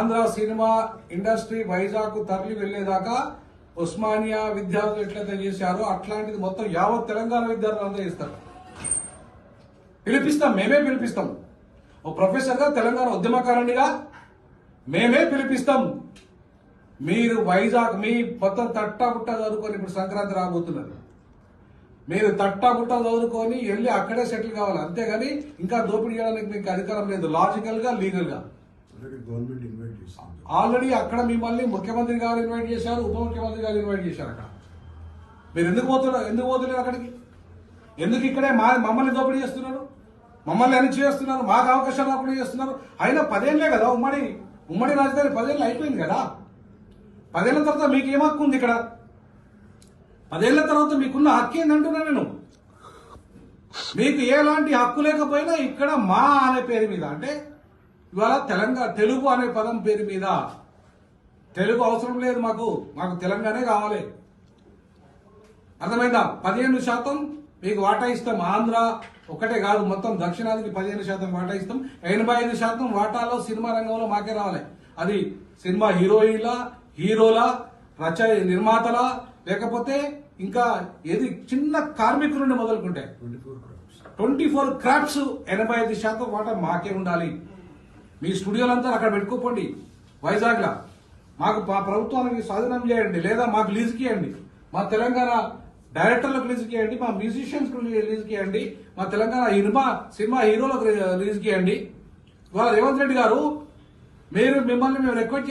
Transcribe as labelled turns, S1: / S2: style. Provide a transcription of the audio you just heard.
S1: Andhra cinema industry Vizag తరలి వెళ్ళేదాకా ఉస్మానియా విద్యార్థులు ఎట్లయితే చేశారో అట్లాంటిది మొత్తం యావత్ తెలంగాణ విద్యార్థులు అంతా చేస్తారు. పిలిపిస్తాం మేమే పిలిపిస్తాం. ఓ ప్రొఫెసర్గా తెలంగాణ ఉద్యమకారునిగా మేమే పిలిపిస్తాం. మీరు వైజాగ్ మీ మొత్తం తట్టాబుట్ట చదువుకొని ఇప్పుడు సంక్రాంతి రాబోతున్నది. మీరు తట్టాబుట్ట చదువుకొని వెళ్ళి అక్కడే సెటిల్ కావాలి. అంతేగాని ఇంకా దోపిడీ చేయడానికి మీకు అధికారం లేదు. లాజికల్గా
S2: లీగల్గా. గవర్నమెంట్ ఇన్వైట్ చేసింది.
S1: ఆల్రెడీ అక్కడ మిమ్మల్ని ముఖ్యమంత్రి గారు ఇన్వైట్ చేశారు ఉప ముఖ్యమంత్రి గారు ఇన్వైట్ చేశారు అక్కడ. మీరు ఎందుకు పోతున్నారు ఎందుకు పోతున్నారు అక్కడికి? ఎందుకు ఇక్కడే మా మమ్మల్ని దోపిడీ చేస్తున్నారు? మమ్మల్ని అని చేస్తున్నారు? మాకు అవకాశాలు రాకుండా చేస్తున్నారు? అయినా పదేళ్ళే కదా ఉమ్మడి ఉమ్మడి రాజధాని పదేళ్ళు అయిపోయింది కదా? పదేళ్ళ తర్వాత మీకు ఏం హక్కు ఉంది ఇక్కడ? పదేళ్ళ తర్వాత మీకున్న హక్కు ఏందంటున్నా నేను. మీకు ఎలాంటి హక్కు లేకపోయినా ఇక్కడ మా అనే పేరు మీద అంటే ఇవాళ తెలంగాణ తెలుగు అనే పదం పేరు మీద తెలుగు అవసరం లేదు మాకు. మాకు తెలంగాణే కావాలి. అర్థమైందా? పదిహేను శాతం మీకు వాటా ఇస్తాం. ఆంధ్ర ఒకటే కాదు మొత్తం దక్షిణాదికి పదిహేను శాతం వాటా ఇస్తాం. ఎనభై ఐదు శాతం వాటాలో సినిమా రంగంలో మాకే రావాలి. అది సినిమా హీరోయిన్ల హీరోల రచయ నిర్మాతల లేకపోతే ఇంకా ఏది చిన్న కార్మికుల నుండి మొదలుకుంటే.
S2: Twenty four crops.
S1: క్రాఫ్ట్స్ ఎనభై ఐదు శాతం వాటా మాకే ఉండాలి. మీ స్టూడియోలంతా అక్కడ పెట్టుకోపోండి. వైజాగ్లో. మాకు మా ప్రభుత్వానికి స్వాధీనం చేయండి లేదా మాకు లీజుకి ఇవ్వండి. మా తెలంగాణ డైరెక్టర్లకు లీజుకి ఇవ్వండి మా మ్యూజిషియన్స్ లీజ్ ఇవ్వండి మా తెలంగాణ సినిమా సినిమా హీరోలకు లీజుకి ఇవ్వండి. ఇవాళ రేవంత్ రెడ్డి గారు మీరు మిమ్మల్ని మేము రిక్వెస్ట్ చేస్తాం.